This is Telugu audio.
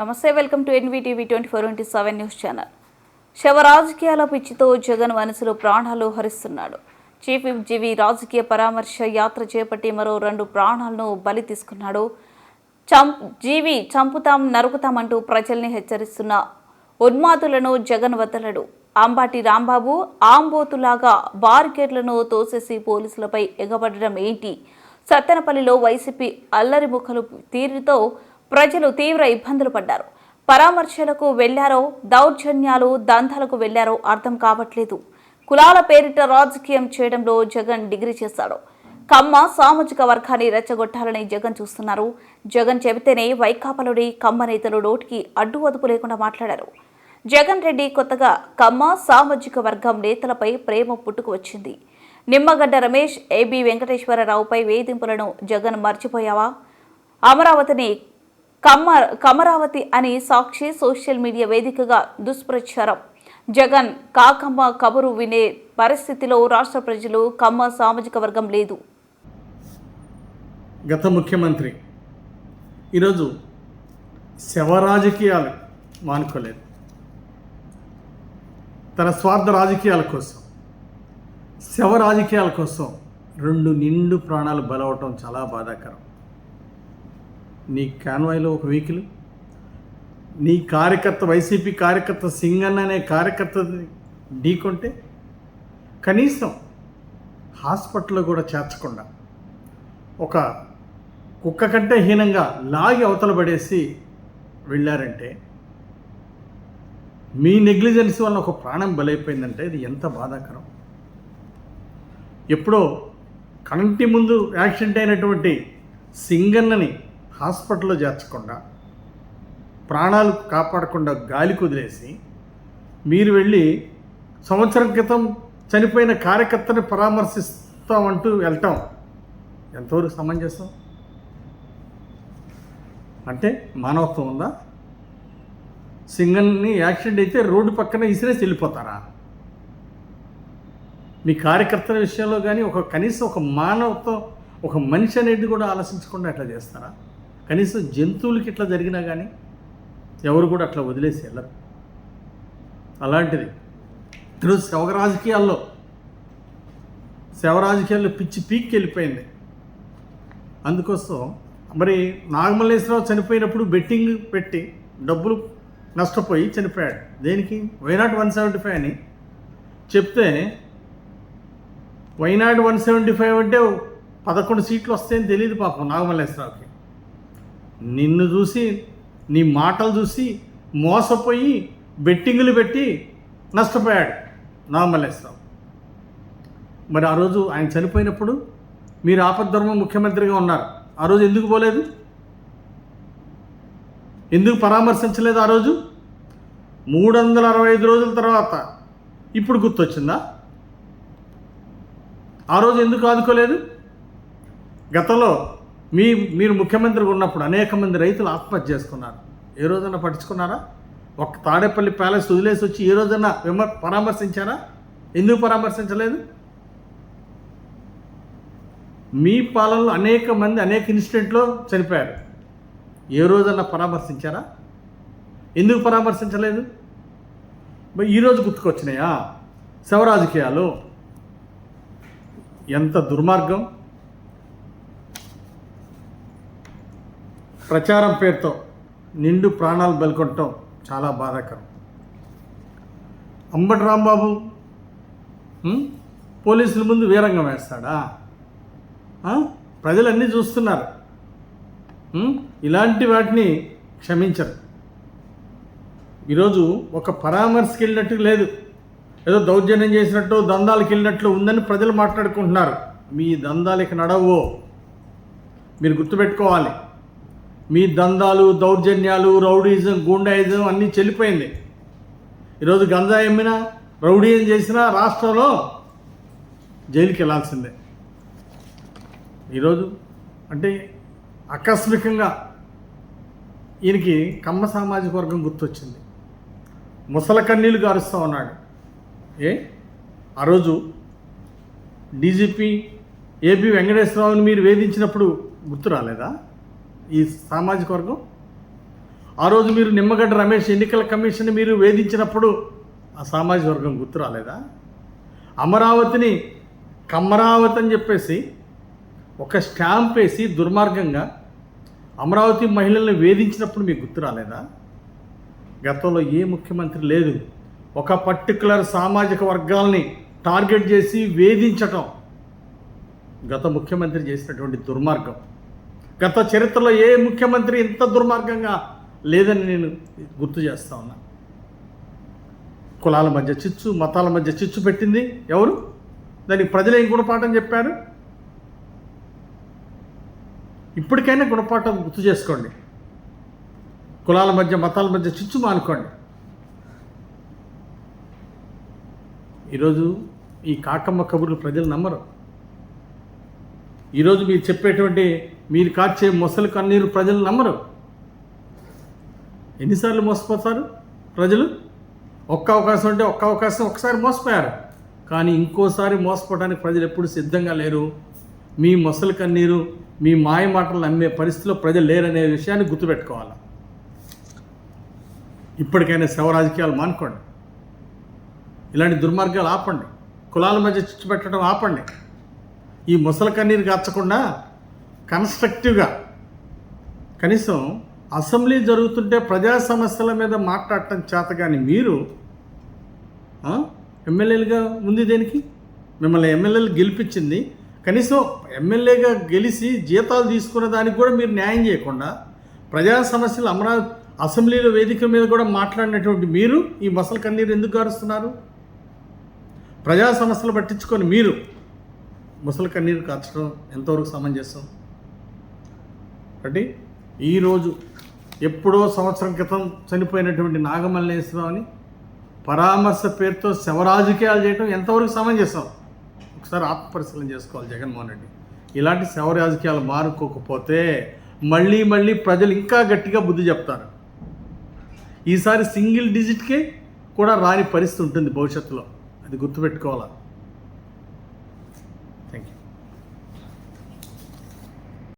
నమస్తే welcome to NVTV twenty four into seven news channel. శవ రాజకీయాల పిచ్చితో జగన్ మనసులో ప్రాణాలు హరిస్తున్నాడు. చీఫ్ జీవి రాజకీయ పరామర్శ యాత్ర చేపట్టి మరో రెండు ప్రాణాలను బలి తీసుకున్నాడు. చం జీవి చంపుతాం నరుకుతామంటూ ప్రజల్ని హెచ్చరిస్తున్న ఉన్మాదులను జగన్ వదలడు. అంబాటి రాంబాబు ఆంబోతులాగా బారికేడ్లను తోసేసి పోలీసులపై ఎగబడడం ఏంటి? సత్తెనపల్లిలో వైసీపీ అల్లరి ముఖలు తీరుతో ప్రజలు తీవ్ర ఇబ్బందులు పడ్డారు. పరామర్శలకు వెళ్ళారో దౌర్జన్యాలు దందాలకు వెళ్ళారో అర్థం కావట్లేదు. కులాల పేరిట రాజకీయం చేయడంలో జగన్ డిగ్రీ చేశాడు. కమ్మ సామాజిక వర్గాన్ని రెచ్చగొట్టాలని జగన్ చూస్తున్నారు. జగన్ చెబితేనే వైకాపాలోని కమ్మ నేతలు నోటికి అడ్డు అదుపు లేకుండా మాట్లాడారు. జగన్ రెడ్డి కొత్తగా కమ్మ సామాజిక వర్గం నేతలపై ప్రేమ పుట్టుకు వచ్చింది. నిమ్మగడ్డ రమేష్ ఏబి వెంకటేశ్వరరావుపై వేధింపులను జగన్ మర్చిపోయావా? అమరావతిని కమ్మ కమరావతి అని సాక్షి సోషల్ మీడియా వేదికగా దుష్ప్రచారం. జగన్ కాకమ్మ కబురు వినే పరిస్థితిలో రాష్ట్ర ప్రజలు కమ్మ సామాజిక వర్గం లేదు. గత ముఖ్యమంత్రి ఈరోజు శవ రాజకీయాలు మానుకోలేదు. తన స్వార్థ రాజకీయాల కోసం శవ రాజకీయాల కోసం రెండు నిండు ప్రాణాలు బలవటం చాలా బాధాకరం. నీ కాన్వాయ్లో ఒక వెహికల్ నీ కార్యకర్త వైసీపీ కార్యకర్త సింగన్ అనే కార్యకర్త ఢీకొంటే కనీసం హాస్పిటల్లో కూడా చేర్చకుండా ఒక కుక్క కంటే హీనంగా లాగి అవతల పడేసి వెళ్ళారంటే మీ నెగ్లిజెన్స్ వల్ల ఒక ప్రాణం బలైపోయిందంటే ఇది ఎంత బాధాకరం. ఎప్పుడో కంటి ముందు యాక్సిడెంట్ అయినటువంటి సింగన్నని హాస్పిటల్లో చేర్చకుండా ప్రాణాలు కాపాడకుండా గాలి కుదిలేసి మీరు వెళ్ళి సంవత్సరం క్రితం చనిపోయిన కార్యకర్తని పరామర్శిస్తామంటూ వెళ్ళటం ఎంతవరకు సమంజసం? అంటే మానవత్వం ఉందా? సింగన్ని యాక్సిడెంట్ అయితే రోడ్డు పక్కన ఇసిరేసి వెళ్ళిపోతారా? మీ కార్యకర్తల విషయంలో కానీ ఒక కనీసం ఒక మానవత్వం ఒక మనిషి అనేది కూడా ఆలోచించకుండా అట్లా చేస్తారా? కనీసం జంతువులకి ఇట్లా జరిగినా కానీ ఎవరు కూడా అట్లా వదిలేసి వెళ్ళరు. అలాంటిది ఈరోజు శవ రాజకీయాల్లో శవ రాజకీయాల్లో పిచ్చి పీక్కి వెళ్ళిపోయింది. అందుకోసం మరి నాగమల్లేశ్వరరావు చనిపోయినప్పుడు బెట్టింగ్ పెట్టి డబ్బులు నష్టపోయి చనిపోయాడు. దేనికి? వైనాట్ వన్ సెవెంటీ ఫైవ్ అని చెప్తే వైనాట్ వన్ సెవెంటీ ఫైవ్ అంటే పదకొండు సీట్లు వస్తాయని తెలియదు పాపం నాగమల్లేశ్వరరావుకి. నిన్ను చూసి నీ మాటలు చూసి మోసపోయి బెట్టింగులు పెట్టి నష్టపోయాడు నాగమల్లేశ్వరరావు మరి ఆ రోజు ఆయన చనిపోయినప్పుడు మీరు ఆపద్ధర్మ ముఖ్యమంత్రిగా ఉన్నారు. ఆ రోజు ఎందుకు పోలేదు? ఎందుకు పరామర్శించలేదు ఆ రోజు? మూడు వందల అరవై ఐదు రోజుల తర్వాత ఇప్పుడు గుర్తొచ్చిందా? ఆ రోజు ఎందుకు ఆదుకోలేదు? గతంలో మీ మీరు ముఖ్యమంత్రిగా ఉన్నప్పుడు అనేక మంది రైతులు ఆత్మహత్య చేసుకున్నారు. ఏ రోజైనా పట్టించుకున్నారా? ఒక తాడేపల్లి ప్యాలెస్ వదిలేసి వచ్చి ఏ రోజైనా విమర్ పరామర్శించారా? ఎందుకు పరామర్శించలేదు? మీ పాలనలో అనేక మంది అనేక ఇన్సిడెంట్లో చనిపోయారు. ఏ రోజైనా పరామర్శించారా? ఎందుకు పరామర్శించలేదు? మరి ఈరోజు గుర్తుకొచ్చినాయా? శవరాజకీయాలు. ఎంత దుర్మార్గం. ప్రచారం పేరుతో నిండు ప్రాణాలు బెల్కొట్టడం చాలా బాధాకరం. అంబటి రాంబాబు పోలీసుల ముందు వీరంగం వేస్తాడా? ప్రజలన్నీ చూస్తున్నారు. ఇలాంటి వాటిని క్షమించరు. ఈరోజు ఒక పరామర్శకి వెళ్ళినట్టు లేదు. ఏదో దౌర్జన్యం చేసినట్టు దందాలకు వెళ్ళినట్లు ఉందని ప్రజలు మాట్లాడుకుంటున్నారు. మీ దందాలకి నడవో. మీరు గుర్తుపెట్టుకోవాలి. మీ దందాలు దౌర్జన్యాలు రౌడీజం గూండాయిజం అన్నీ చెల్లిపోయింది. ఈరోజు గంజా ఎమ్మినా రౌడీజం చేసినా రాష్ట్రంలో జైలుకి వెళ్ళాల్సిందే. ఈరోజు అంటే ఆకస్మికంగా ఈయనకి కమ్మ సామాజిక వర్గం గుర్తొచ్చింది. ముసల కన్నీళ్ళు గారుస్తూ ఉన్నాడు. ఏ? ఆ రోజు డీజీపీ ఏపీ వెంకటేశ్వరరావుని మీరు వేధించినప్పుడు గుర్తు రాలేదా? ఈ సామాజిక వర్గం. ఆ రోజు మీరు నిమ్మగడ్డ రమేష్ ఎన్నికల కమిషన్ మీరు వేధించినప్పుడు ఆ సామాజిక వర్గం గుర్తు రాలేదా? అమరావతిని కమరావతి అని చెప్పేసి ఒక స్టాంప్ వేసి దుర్మార్గంగా అమరావతి మహిళల్ని వేధించినప్పుడు మీకు గుర్తు రాలేదా? గతంలో ఏ ముఖ్యమంత్రి లేదు. ఒక పర్టికులర్ సామాజిక వర్గాల్ని టార్గెట్ చేసి వేధించటం గత ముఖ్యమంత్రి చేసినటువంటి దుర్మార్గం. గత చరిత్రలో ఏ ముఖ్యమంత్రి ఇంత దుర్మార్గంగా లేదని నేను గుర్తు చేస్తా ఉన్నా. కులాల మధ్య చిచ్చు మతాల మధ్య చిచ్చు పెట్టింది ఎవరు? దానికి ప్రజలు గుణపాఠం చెప్పారు? ఇప్పటికైనా గుణపాఠం గుర్తు చేసుకోండి. కులాల మధ్య మతాల మధ్య చిచ్చు మానుకోండి. ఈరోజు ఈ కాకమ్మ కబుర్లు ప్రజలు నమ్మరు. ఈరోజు మీరు చెప్పేటువంటి మీరు కాచే మొసలు కన్నీరు ప్రజలు నమ్మరు. ఎన్నిసార్లు మోసపోతారు ప్రజలు? ఒక్క అవకాశం అంటే ఒక్క అవకాశం ఒకసారి మోసపోయారు. కానీ ఇంకోసారి మోసపోవడానికి ప్రజలు ఎప్పుడు సిద్ధంగా లేరు. మీ మొసలు కన్నీరు మీ మాయ మాటలు నమ్మే పరిస్థితిలో ప్రజలు లేరనే విషయాన్ని గుర్తుపెట్టుకోవాలి. ఇప్పటికైనా శవ రాజకీయాలు మానుకోండి. ఇలాంటి దుర్మార్గాలు ఆపండి. కులాల మధ్య చిచ్చు పెట్టడం ఆపండి. ఈ మొసలి కన్నీరు గార్చకుండా కన్స్ట్రక్టివ్గా. కనీసం అసెంబ్లీ జరుగుతుంటే ప్రజా సమస్యల మీద మాట్లాడటం చేత కానీ మీరు ఎమ్మెల్యేలుగా ఉంది దేనికి? మిమ్మల్ని ఎమ్మెల్యేలు గెలిపించింది. కనీసం ఎమ్మెల్యేగా గెలిచి జీతాలు తీసుకున్న దానికి కూడా మీరు న్యాయం చేయకుండా ప్రజా సమస్యలు అమరావతి అసెంబ్లీలో వేదిక మీద కూడా మాట్లాడినటువంటి మీరు ఈ మసలు కన్నీరు ఎందుకు కారుస్తున్నారు ప్రజా సమస్యలు పట్టించుకొని మీరు ముసలి కన్నీరు కార్చడం ఎంతవరకు సమంజసం కాబట్టి ఈరోజు ఎప్పుడో సంవత్సరం క్రితం చనిపోయినటువంటి నాగమల్లేశ్వరరావుని పరామర్శ పేరుతో శవరాజకీయాలు చేయడం ఎంతవరకు సమంజసం? ఒకసారి ఆత్మపరిశీలన చేసుకోవాలి జగన్మోహన్ రెడ్డి. ఇలాంటి శవ రాజకీయాలు మారుకోకపోతే మళ్ళీ మళ్ళీ ప్రజలు ఇంకా గట్టిగా బుద్ధి చెప్తారు. ఈసారి సింగిల్ డిజిట్కే కూడా రాని పరిస్థితి ఉంటుంది భవిష్యత్తులో. అది గుర్తుపెట్టుకోవాలి?